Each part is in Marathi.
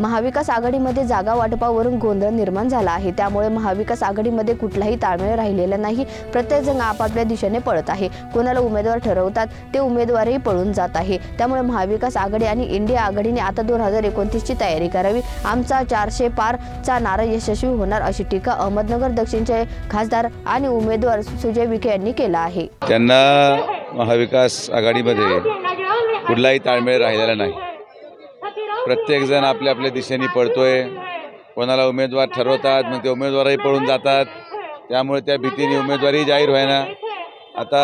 महाविकास आघाडीमध्ये जागा वाटपावरून गोंधळ निर्माण झाला आहे. त्यामुळे महाविकास आघाडीमध्ये कुठलाही ताळमेळ राहिलेला नाही. प्रत्येक जण आपापल्या दिशेने पळत आहे. कोणाला उमेदवार ठरवतात ते उमेदवारही पळून जात आहे. त्यामुळे महाविकास आघाडी आणि इंडिया आघाडीने आता दोन हजार एकोणतीसची तयारी करावी. आमचा चारशे पारचा नारा यशस्वी होणार अशी टीका अहमदनगर दक्षिणचे खासदार आणि उमेदवार सुजय विखे यांनी केला आहे. त्यांना महाविकास आघाडीमध्ये कुठलाही ताळमेळ राहिलेला नाही. प्रत्येकजण आपल्या आपल्या दिशेने पळतोय. कोणाला उमेदवार ठरवतात मग ते उमेदवारही पळून जातात. त्यामुळे त्या भीतीने उमेदवारही जाहीर व्हायना. आता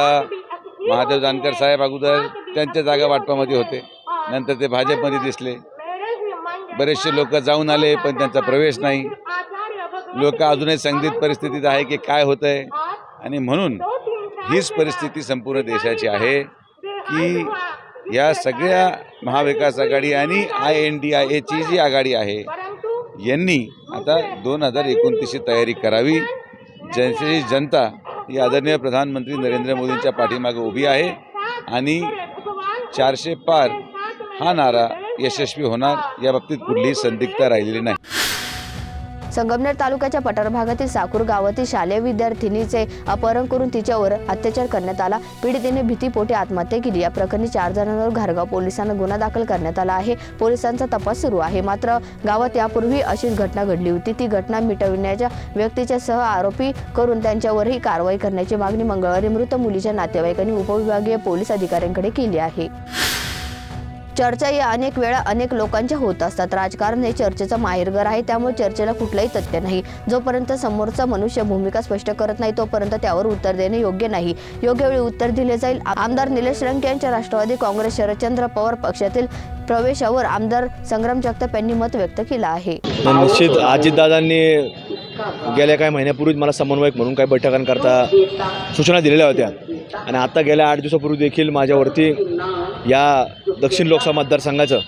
महादेव जानकर साहेब अगोदर त्यांच्या जागा वाटपामध्ये होते. नंतर ते भाजपमध्ये दिसले. बरेचसे लोक जाऊन आले पण त्यांचा प्रवेश नाही. लोक अजूनही संदिग्ध परिस्थितीत आहे की काय होतं आहे आणि म्हणून हीच परिस्थिती संपूर्ण देशाची आहे की या सगळ्या महाविकास आघाडी आणि आय एन डी आय एची जी आघाडी आहे. यांनी आता दोन हजार एकोणतीसची तयारी करावी. ज्यांची जनता ही आदरणीय प्रधानमंत्री नरेंद्र मोदींच्या पाठीमागे उभी आहे आणि चारशे पार हा नारा यशस्वी होणार या बाबतीत कुठलीही संदिग्धता राहिलेली नाही. संगमनेर तालुक्याच्या पठार भागातील साकूर गावातील शालेय विद्यार्थिनीचे अपहरण करून तिच्यावर अत्याचार करण्यात आला. पीडितेने भीतीपोटी आत्महत्या केली. या प्रकरणी चार जणांवर घारगाव पोलिसांना गुन्हा दाखल करण्यात आला आहे. पोलिसांचा तपास सुरू आहे. मात्र गावात यापूर्वी अशीच घटना घडली होती. ती घटना मिटविण्याच्या व्यक्तीच्या सह आरोपी करून त्यांच्यावरही कारवाई करण्याची मागणी मंगळवारी मृत मुलीच्या नातेवाईकांनी उपविभागीय पोलीस अधिकाऱ्यांकडे केली आहे. चर्चा या अनेक वेळा अनेक लोकांच्या होत असतात. राजकारण हे चर्चेचं माहेरघर आहे त्यामुळे चर्चेला कुठलंही तथ्य नाही. जोपर्यंत समोरचा मनुष्य भूमिका स्पष्ट करत नाही तोपर्यंत त्यावर उत्तर देणे योग्य नाही. योग्य वेळी उत्तर दिले जाईल. आमदार निलेश रंके यांच्या राष्ट्रवादी काँग्रेस शरदचंद्र पवार पक्षातील प्रवेशावर आमदार संग्राम जगताप यांनी मत व्यक्त केलं आहे. निश्चित अजितदादांनी गेल्या काही महिन्यापूर्वीच मला समन्वयक म्हणून काही बैठकांकरता सूचना दिलेल्या होत्या. आणि आता गेल्या आठ दिवसापूर्वी देखील माझ्यावरती या दक्षिण लोकसभा मतदारसंघाचं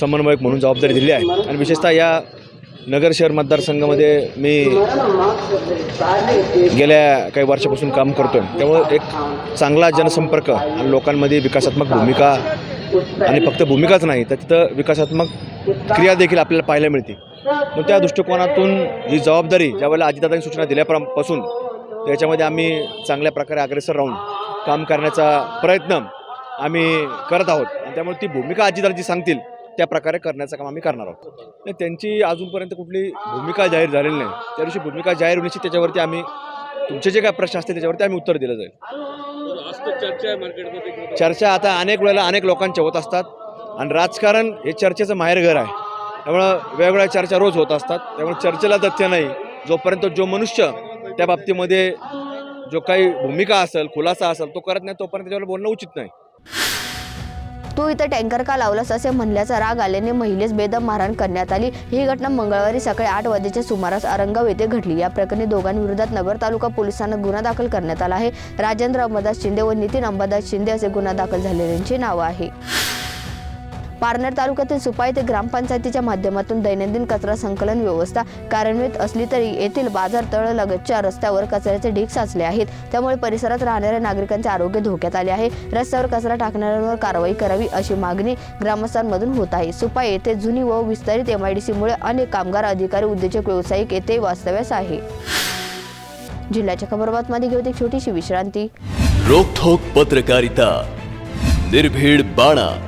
समन्वयक म्हणून जबाबदारी दिली आहे. आणि विशेषतः या नगर शहर मतदारसंघामध्ये मी गेल्या काही वर्षापासून काम करतो आहे त्यामुळे एक चांगला जनसंपर्क आणि लोकांमध्ये विकासात्मक भूमिका आणि फक्त भूमिकाच नाही तर तिथं विकासात्मक क्रिया देखील आपल्याला पाहायला मिळते. मग त्या दृष्टिकोनातून ही जबाबदारी ज्यावेळेला अजितदादांनी सूचना दिल्यापासून त्याच्यामध्ये आम्ही चांगल्या प्रकारे अग्रेसर राहून काम करण्याचा प्रयत्न आम्ही करत आहोत. आणि त्यामुळे ती भूमिका आजीदारजी जी सांगतील त्या प्रकारे करण्याचं काम आम्ही करणार आहोत. त्यांची अजूनपर्यंत कुठली भूमिका जाहीर झालेली नाही. त्या दिवशी भूमिका जाहीर होण्याची त्याच्यावरती आम्ही तुमचे जे काय प्रश्न असतील त्याच्यावरती आम्ही उत्तर दिलं जाईल. चर्चा आता अनेक वेळेला अनेक लोकांच्या होत असतात. आणि राजकारण हे चर्चेचं माहेरघर आहे. त्यामुळं वेगवेगळ्या चर्चा रोज होत असतात. त्यामुळे चर्चेला तथ्य नाही. जोपर्यंत जो मनुष्य त्या बाबतीमध्ये जो काही भूमिका असेल खुलासा असेल तो करत नाही तोपर्यंत त्याच्यावर बोलणं उचित नाही. तू इथं टँकर का लावलास असे म्हणल्याचा राग आल्याने महिलेस बेदम मारहाण करण्यात आली. ही घटना मंगळवारी सकाळी आठ वाजेच्या सुमारास औरंगाव येथे घडली. या प्रकरणी दोघांविरोधात नगर तालुका पोलिसांना गुन्हा दाखल करण्यात आला आहे. राजेंद्र अंबादास शिंदे व नितीन अंबादास शिंदे असे गुन्हा दाखल झालेल्यांची नावं आहे पारनेर तालुक्यातील सुपाई ते ग्रामपंचायतीच्या माध्यमातून दैनंदिन कचरा संकलन व्यवस्था कार्यान्वित असली तरी येथील बाजार तळ लगतच्या रस्त्यावर कचऱ्याचे ढीग साचले आहेत. त्यामुळे परिसरात राहणाऱ्या नागरिकांचे आरोग्य धोक्यात आले आहे. रस्त्यावर कचरा टाकणाऱ्यांवर कारवाई करावी अशी मागणी ग्रामस्थांमधून होत आहे. सुपाई येथे जुनी व विस्तारित एमआयडीसीमुळे अनेक कामगार अधिकारी उद्योजक व्यावसायिक येथे वास्तव्यास आहे. जिल्ह्याच्या खबरबातमध्ये घेऊ एक छोटीशी विश्रांती. रोखोक पत्रकारिता. निर्भीड बाणा.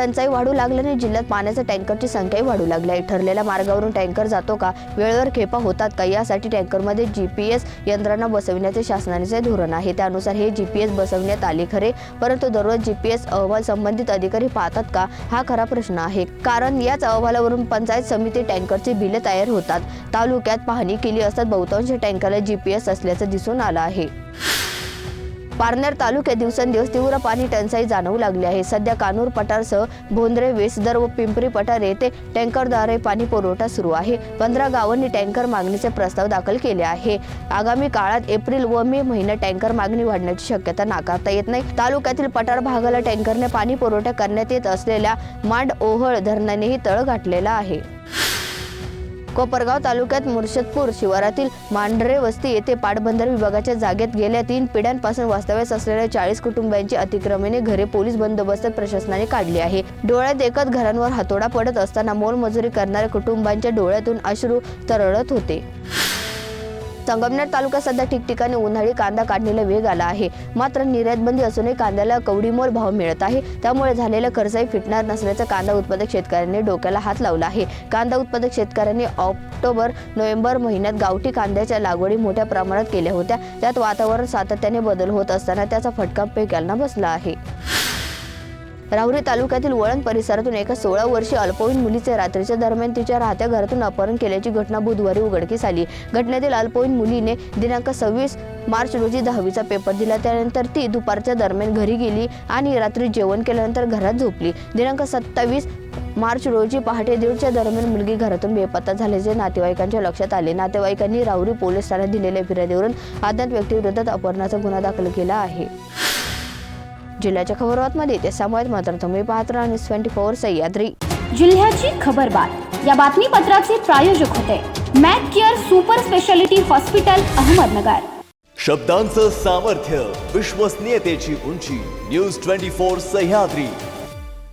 टंचाई वाढू लागल्याने जिल्ह्यात पाण्याच्या टँकरची संख्याही वाढू लागली आहे. ठरलेल्या मार्गावरून टँकर जातो का? वेळेवर खेपा होतात का? यासाठी टँकरमध्ये जी पी एस यंत्रणा बसविण्याचे शासनाचे धोरण आहे. त्यानुसार हे जी पी एस बसवण्यात आले खरे परंतु दररोज जी पी एस अहवाल संबंधित अधिकारी पाहतात का? हा खरा प्रश्न आहे. कारण याच अहवालावरून पंचायत समिती टँकरची बिले तयार होतात. तालुक्यात पाहणी केली असतात बहुतांश टँकरला जी पी एस असल्याचं दिसून आलं आहे. पारनेर तालुक्यात दिवसेंदिवस तीव्र पाणी टंचाई जाणवू लागली आहे. सध्या कानूर पठारसह भोंद्रे वेसदर व पिंपरी पठार येथे टँकरद्वारे पाणी पुरवठा सुरू आहे. पंधरा गावांनी टँकर मागणीचे प्रस्ताव दाखल केले आहे. आगामी काळात एप्रिल व मे महिन्यात टँकर मागणी वाढण्याची शक्यता नाकारता येत नाही. तालुक्यातील पठार भागाला टँकरने पाणी पुरवठा करण्यात येत असलेल्या मांड ओहळ धरणानेही तळ गाठलेला आहे. कोपरगाव तालुक्यात मुर्शदपूर शिवारातील मांढरे वस्ती येथे पाटबंधारे विभागाच्या जागेत गेल्या तीन पिढ्यांपासून वास्तव्यास असलेल्या चाळीस कुटुंबांची अतिक्रमणे घरे पोलीस बंदोबस्त प्रशासनाने काढली आहे. डोळ्यात एकच घरांवर हातोडा पडत असताना मोलमजुरी करणाऱ्या कुटुंबांच्या डोळ्यातून अश्रू तरळत होते. संगमनेर तालुक्यात सध्या ठिकठिकाणी उन्हाळी कांदा काढणीला वेग आला आहे. मात्र निर्यातबंदी असूनही कांद्याला कवडीमोल भाव मिळत आहे. त्यामुळे झालेला खर्चही फिटणार नसल्याचं कांदा उत्पादक शेतकऱ्यांनी डोक्याला हात लावला आहे. कांदा उत्पादक शेतकऱ्यांनी ऑक्टोबर नोव्हेंबर महिन्यात गावठी कांद्याच्या लागवडी मोठ्या प्रमाणात केल्या होत्या. त्यात वातावरण सातत्याने बदल होत असताना त्याचा फटका पेक्यांना बसला आहे. राहुरी तालुक्यातील वळण परिसरातून एका सोळा वर्षीय अल्पवयीन मुलीचे रात्रीच्या दरम्यान तिच्या राहत्या घरातून अपहरण केल्याची घटना बुधवारी उघडकीस आली. घटनेतील अल्पवयीन मुलीने दिनांक सव्वीस मार्च रोजी दहावीचा पेपर दिला. त्यानंतर ती दुपारच्या दरम्यान घरी गेली आणि रात्री जेवण केल्यानंतर घरात झोपली. दिनांक सत्तावीस मार्च रोजी पहाटे दीडच्या दरम्यान मुलगी घरातून बेपत्ता झाल्याचे नातेवाईकांच्या लक्षात आले. नातेवाईकांनी राहुरी पोलीस ठाण्यात दिलेल्या फिर्यादीवरून अज्ञात व्यक्तीविरोधात अपहरणाचा गुन्हा दाखल केला आहे. जिल्ह्याच्या खबरबातमध्ये ते सामायिक मात्र तुम्ही पाहत राहा न्यूज ट्वेंटी फोर सह्याद्री. जिल्ह्याची खबरबात या बातमीपत्राचे प्रायोजक होते Mac care super speciality hospital Ahmednagar. शब्दांचं सामर्थ्य विश्वसनीयतेची उंची न्यूज ट्वेंटी फोर सह्याद्री.